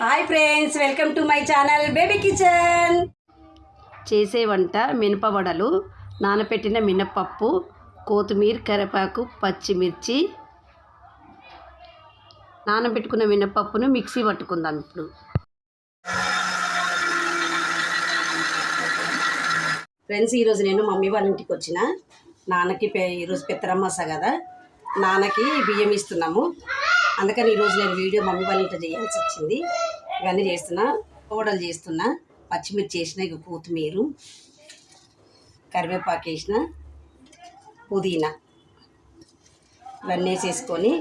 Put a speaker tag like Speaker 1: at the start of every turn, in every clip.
Speaker 1: Hi friends welcome to my channel baby kitchen. చేసే వంట మినపవడలు నానబెట్టిన మినపప్పు కొత్తిమీర కరివేపాకు పచ్చిమిర్చి. నానబెట్టుకున్న మినపప్పును మిక్సీ పట్టుకుందాం ఇప్పుడు. ఫ్రెండ్స్ ఈరోజు నేను మమ్మీ వాళ్ళ ఇంటికి వచ్చిన. నాన్నకి ఈరోజు పెత్తరమ్మస కదా. నాన్నకి బియ్యం ఇస్తున్నాము. అందుకని ఈరోజు నేను వీడియో మమ్మీ వాళ్ళ ఇంట్లో చేయాల్సి వచ్చింది. ఇవన్నీ చేస్తున్నా కూడలు చేస్తున్నా పచ్చిమిర్చి చేసిన ఇక కొత్తిమీర కరివేపాకు వేసిన పుదీనా ఇవన్నీ వేసేసుకొని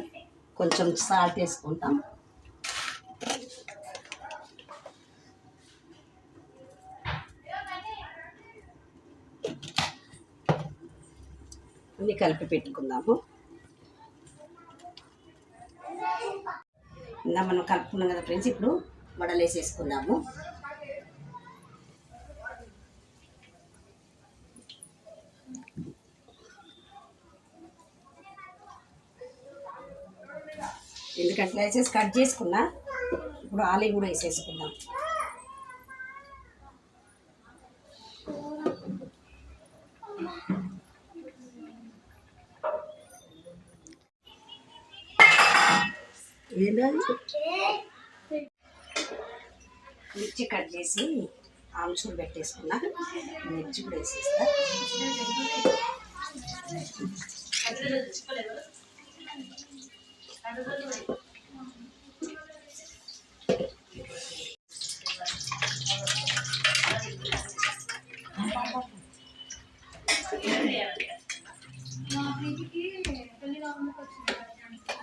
Speaker 1: కొంచెం సాల్ట్ వేసుకుంటాం. అన్నీ కలిపి పెట్టుకుందాము. ఇందా మనం కలుపుకున్నాం కదా ఫ్రెండ్స్ ఇప్పుడు వడలు వేసేసుకుందాము. ఎందుకంటే వేసేసి కట్ చేసుకున్నా ఇప్పుడు ఆలీ కూడా వేసేసుకుందాం. మిర్చి కట్ చేసి ఆమ్చూరు పెట్టేసుకున్నా. మిర్చి కూడా వేసేస్తా.